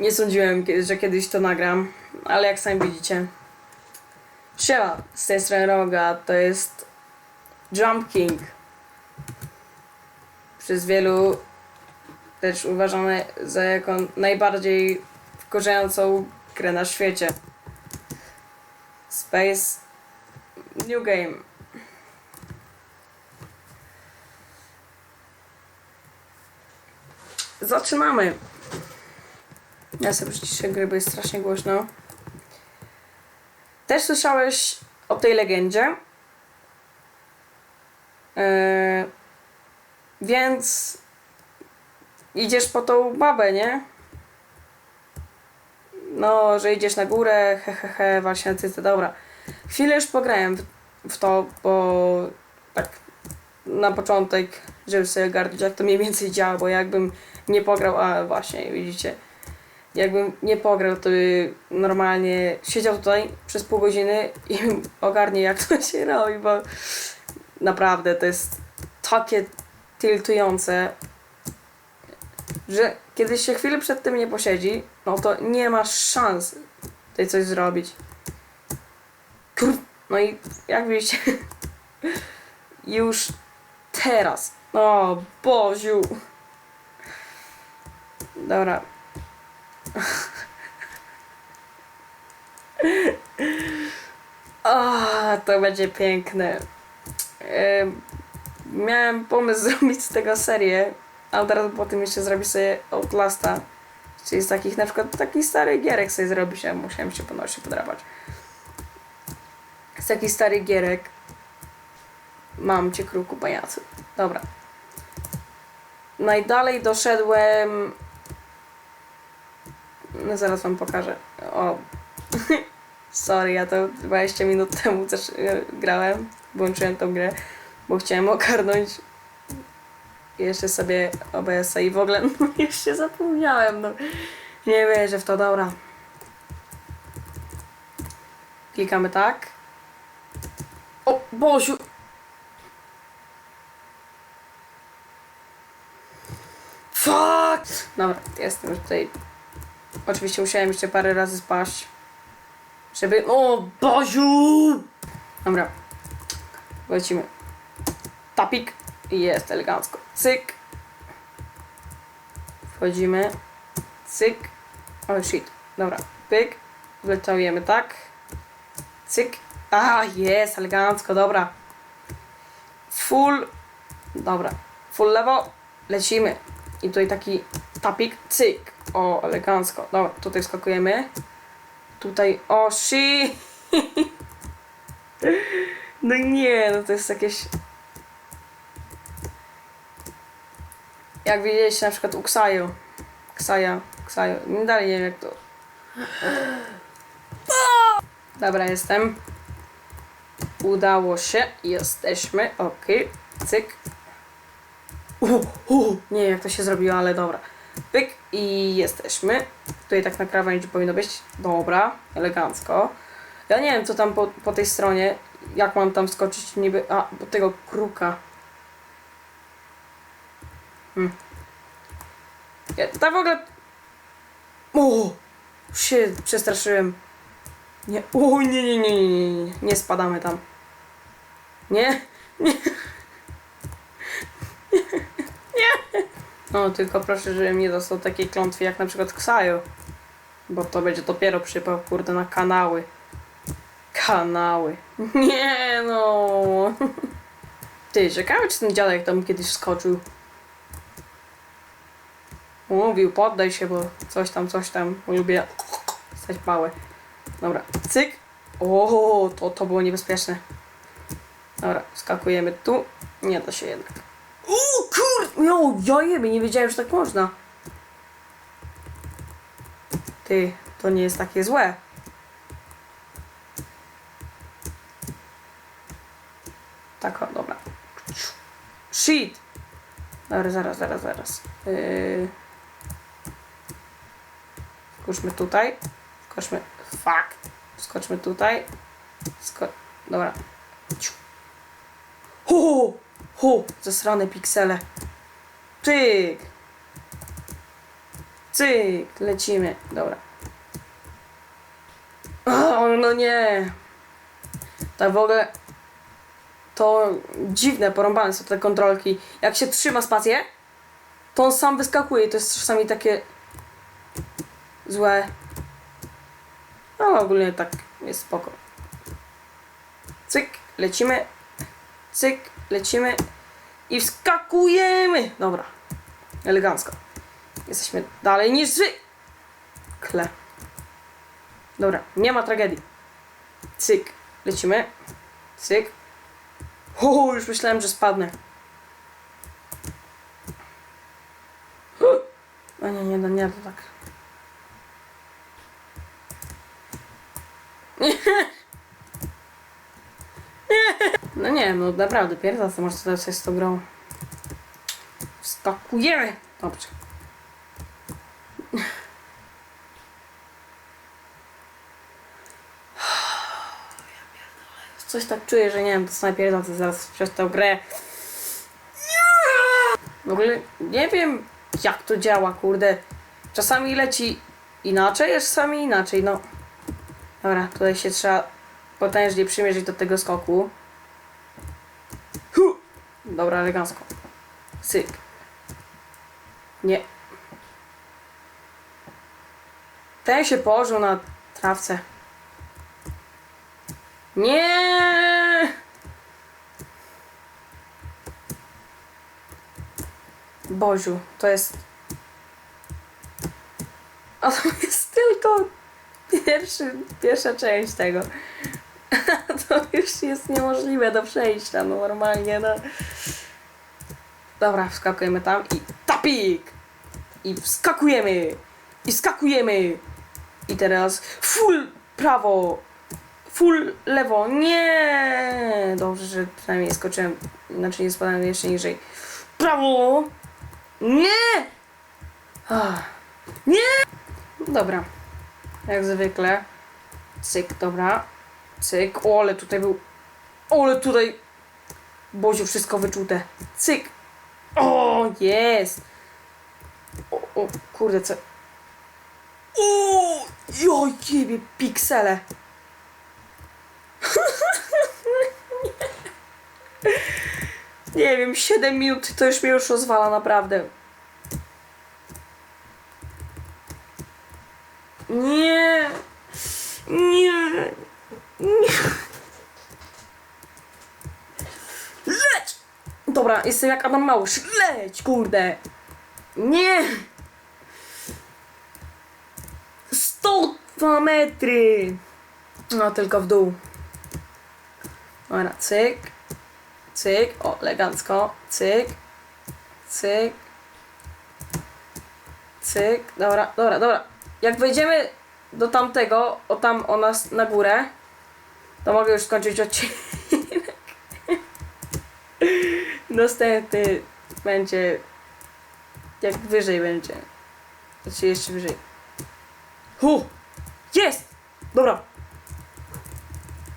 Nie sądziłem, że kiedyś to nagram, ale jak sami widzicie. Siema, z tej strony Roga, to jest Jump King. Przez wielu też uważane za jako najbardziej wkurzającą grę na świecie. Space New Game. Zaczynamy. Ja sobie przyciszę gry, bo jest strasznie głośno. Też słyszałeś o tej legendzie. Yy, więc idziesz po tą babę, nie? No, że idziesz na górę, he he he, dobra. Chwilę już pograłem w, w to, bo tak na początek, żeby sobie gardzić, jak to mniej więcej działa, bo jakbym nie pograł, a właśnie, widzicie, jakbym nie pograł, to by normalnie siedział tutaj przez pół godziny i ogarnie jak to się robi, bo naprawdę to jest takie tiltujące, że kiedy się chwilę przed tym nie posiedzi, no to nie ma szans tutaj coś zrobić. No i jak widzicie, już teraz. O, Boziu. Dobra. O, to będzie piękne. Em, Miałem pomysł zrobić z tego serię, a od razu po tym jeszcze zrobić sobie Outlasta. Czyli z takich, na przykład takich starych gierek sobie zrobić, a musiałem się ponosić podrapać. Z takich starych gierek mam cię kruku pajacu. Dobra. Najdalej doszedłem. No zaraz wam pokażę. O. Sorry, ja to 20 minut temu też e, grałem. Włączyłem tą grę, bo chciałem ogarnąć jeszcze sobie OBS-a i w ogóle no, jeszcze zapomniałem. No. Nie wierzę w to, dobra. Klikamy tak. O, Boziu! Fuck! Dobra, jestem już tutaj. Oczywiście musiałem jeszcze parę razy spaść. Żeby... O, Boziu! Dobra. Lecimy. Tapik. Jest elegancko. Cyk. Wchodzimy. Cyk. O shit. Dobra. Pyk. Wleciałujemy tak. Cyk. A, jest elegancko, dobra. Full. Dobra. Full lewo. Lecimy. I tutaj taki tapik. Cyk. O, elegancko. Dobra, tutaj skakujemy. Tutaj. O, shit. No nie, no to jest jakieś... Jak widzieliście na przykład u. Ksaja, Ksaju. Nie dalej nie wiem jak to... Dobra, jestem. Udało się. Jesteśmy. Okej. Cyk. Uh, uh. Nie wiem jak to się zrobiło, ale dobra. Pyk i jesteśmy. Tutaj tak na krawędzi powinno być. Dobra, elegancko. Ja nie wiem co tam po, po tej stronie. Jak mam tam skoczyć niby. A, do tego kruka. Hmm. Ja, tam w ogóle. O! Się przestraszyłem. Nie. O, nie, nie, nie, nie, nie, nie. Nie spadamy tam. Nie? Nie. Nie. No, tylko proszę, żebym nie dostał takiej klątwy jak na przykład Ksaju. Bo to będzie dopiero przypał, kurde, na kanały. Kanały. Nie no. Ty, ciekawe czy ten dziadek tam kiedyś skoczył. Mówił, poddaj się, bo coś tam, coś tam. Lubię stać pałę. Dobra, cyk. O, to, to było niebezpieczne. Dobra, skakujemy tu. Nie da się jednak. O kur... Jo, ja jebie, nie wiedziałem, że tak można. Ty, to nie jest takie złe. Tak, o, dobra. Shit! Dobra, zaraz, zaraz, zaraz. Yy... Skoczmy tutaj. Skoczmy. Fuck. Skoczmy tutaj. Sko... Dobra. Hu! Hu! Zasrane piksele. Pyk! Cyk, lecimy. Dobra. O, no nie. Tak w ogóle to dziwne, porąbane są te kontrolki. Jak się trzyma spację, to on sam wyskakuje to jest czasami takie złe. Ale ogólnie tak jest spoko. Cyk, lecimy. Cyk, lecimy. I wskakujemy. Dobra. Elegancko. Jesteśmy dalej niż zwykle. Dobra, nie ma tragedii. Cyk, lecimy. Cyk. O, już myślałem, że spadnę. O nie, nie, no nie, to tak. No nie, no naprawdę, pierwsza co masz tutaj coś z tą grą. Wskakujemy! Dobrze. Coś tak czuję, że nie wiem, to snajpierza to zaraz przez tę grę. W ogóle nie wiem jak to działa, kurde. Czasami leci inaczej, a czasami inaczej, no. Dobra, tutaj się trzeba potężnie przymierzyć do tego skoku. Hu! Dobra, elegancko. Syk. Nie. Ten się położył na trawce. Nie! Boziu, to jest... A to jest tylko pierwszy, pierwsza część tego. to już jest niemożliwe do przejścia, no normalnie, no. Dobra, wskakujemy tam i tapik! I wskakujemy! I skakujemy! I teraz full prawo! Full lewo! Nie! Dobrze, że przynajmniej skoczyłem, znaczy nie spadałem jeszcze niżej. Prawo! Nie! Ah. Nie! Dobra. Jak zwykle. Cyk, dobra. Cyk. O, ale tutaj był. O, ale tutaj. Boziu, wszystko wyczute. Cyk. O, jest. O, o kurde, co. O, jo, jebie, piksele. Nie wiem, 7 minut to już mnie już rozwala, naprawdę. Nie. Nie. Nie. Leć! Dobra, jestem jak Adam Małysz. Leć, kurde. Nie. 102 metry. No, tylko w dół. Dobra, cyk. Cyk. O, elegancko. Cyk. Cyk. Cyk. Dobra, dobra, dobra. Jak wejdziemy do tamtego, o tam, o nas na górę, to mogę już skończyć odcinek. Następny będzie jak wyżej będzie. Znaczy jeszcze wyżej. Hu! Jest! Dobra.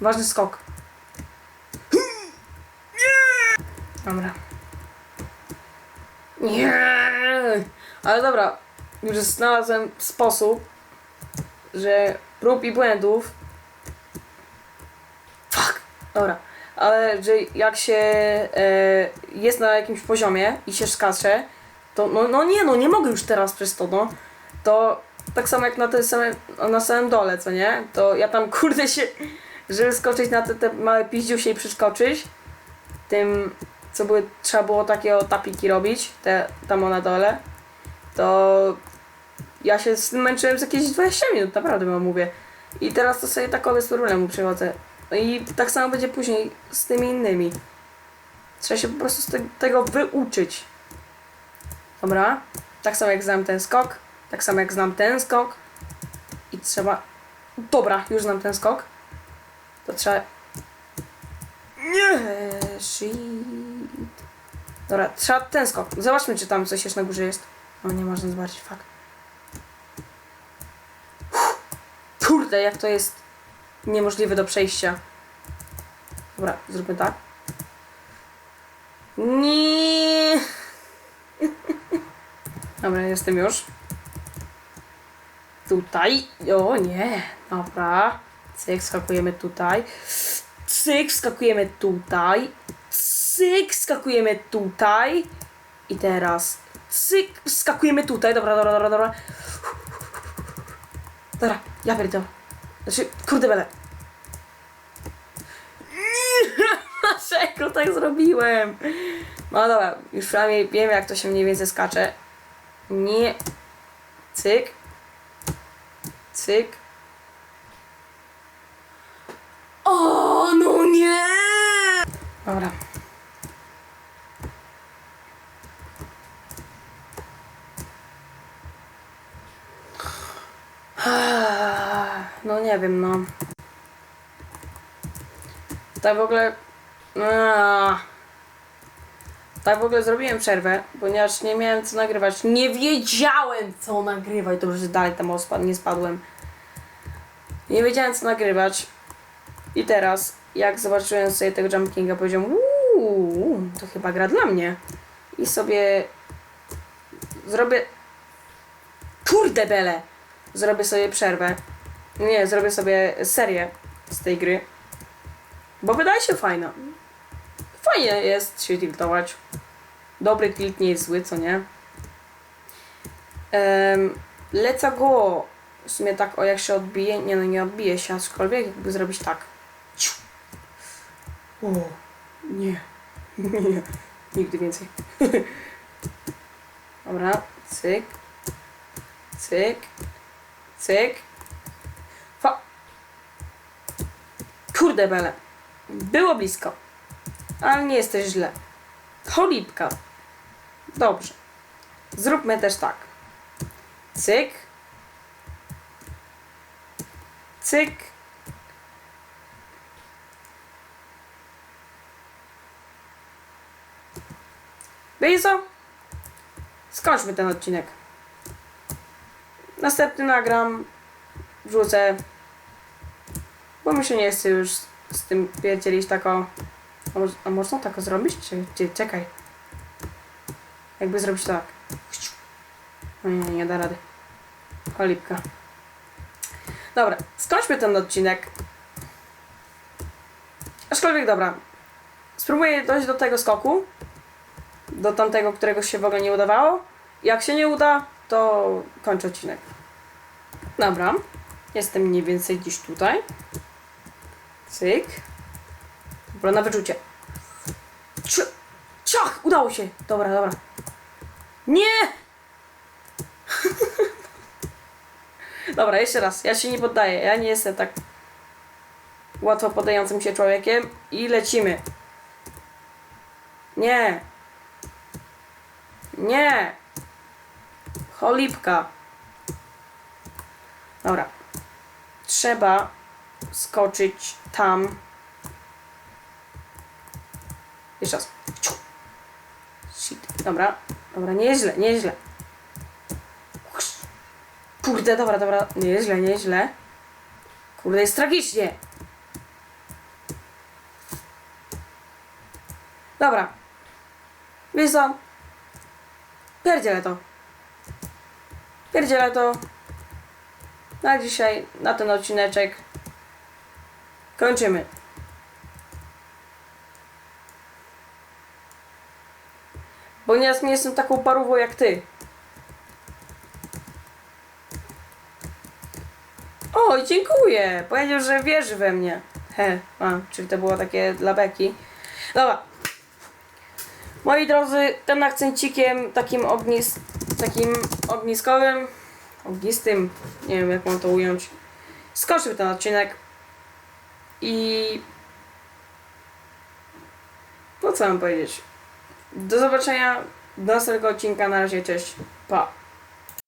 Ważny skok. Dobra. Nie! Ale dobra, już znalazłem sposób, że prób i błędów. Fuck! Dobra. Ale że jak się e, jest na jakimś poziomie i się skacze, to no, no nie, no nie mogę już teraz przez to, no. To tak samo jak na tym samym, na samym dole, co nie? To ja tam kurde się, żeby skoczyć na te, te małe piździusie i przeskoczyć, tym co były, trzeba było takie tapiki robić, te tam na dole, to ja się z tym męczyłem z jakieś 20 minut, naprawdę wam mówię. I teraz to sobie takowe z problemu przechodzę. No i tak samo będzie później z tymi innymi. Trzeba się po prostu z te, tego wyuczyć. Dobra. Tak samo jak znam ten skok. Tak samo jak znam ten skok. I trzeba... Dobra, już znam ten skok. To trzeba... Nie, shit. Dobra, trzeba ten skok. Zobaczmy, czy tam coś jeszcze na górze jest. O, nie można zobaczyć, fuck. Kurde, jak to jest niemożliwe do przejścia. Dobra, zróbmy tak. Nie. Dobra, jestem już. tutaj. O nie, dobra. Cyk, skakujemy tutaj. Cyk, skakujemy tutaj. Cyk, skakujemy tutaj. I teraz cyk, skakujemy tutaj. Dobra, dobra, dobra, dobra. Dobra, ja pierdolę. Znaczy, kurde bele. Dlaczego tak zrobiłem? No dobra, już przynajmniej wiem jak to się mniej więcej skacze. Nie. Cyk. Cyk. O, no nie! Dobra. No nie wiem, no. Tak w ogóle... Tak w ogóle zrobiłem przerwę, ponieważ nie miałem co nagrywać. Nie wiedziałem co nagrywać. Dobrze, że dalej tam ospa- nie spadłem. Nie wiedziałem co nagrywać. I teraz, jak zobaczyłem sobie tego Jump Kinga, powiedziałem uuu, to chyba gra dla mnie. I sobie zrobię... Kurde bele! Zrobię sobie przerwę. Nie, zrobię sobie serię z tej gry. Bo wydaje się fajna. Fajnie jest się tiltować. Dobry tilt nie jest zły, co nie? Um, let's go. W sumie tak, o jak się odbije. Nie no, nie odbije się, aczkolwiek jakby zrobić tak. Ciu. O, nie. nie. Nigdy więcej. Dobra, cyk. Cyk. Cyk. Kurde bele. Było blisko. Ale nie jesteś źle. Cholipka. Dobrze. Zróbmy też tak. Cyk. Cyk. Wiecie? Skończmy ten odcinek. Następny nagram. Wrzucę. Bo mi się nie chce już z, tym pierdzielić tako. A, a można tako zrobić? Czy, czekaj. Jakby zrobić tak. O nie, nie da rady. Cholipka. Dobra, skończmy ten odcinek. Aczkolwiek dobra. Spróbuję dojść do tego skoku. Do tamtego, którego się w ogóle nie udawało. Jak się nie uda, to kończę odcinek. Dobra. Jestem mniej więcej gdzieś tutaj. Cyk. Dobra, na wyczucie. Cio- Ciach! Udało się! Dobra, dobra. Nie! dobra, jeszcze raz. Ja się nie poddaję. Ja nie jestem tak łatwo poddającym się człowiekiem. I lecimy. Nie. Nie. Cholipka. Dobra. Trzeba skoczyć tam. Jeszcze raz. Shit. Dobra. Dobra, nieźle, nieźle. Kurde, dobra, dobra. Nieźle, nieźle. Kurde, jest tragicznie. Dobra. Wiesz co? Pierdzielę to. Pierdzielę to. Na dzisiaj, na ten odcineczek kończymy. Bo nieraz nie jestem taką parówą jak ty. O, dziękuję. Powiedział, że wierzy we mnie. He, a, czyli to było takie dla beki. Dobra. Moi drodzy, ten akcencikiem takim ognis, takim ogniskowym, ognistym, nie wiem jak mam to ująć, skończymy ten odcinek i no co mam powiedzieć? Do zobaczenia do następnego odcinka, na razie, cześć, pa!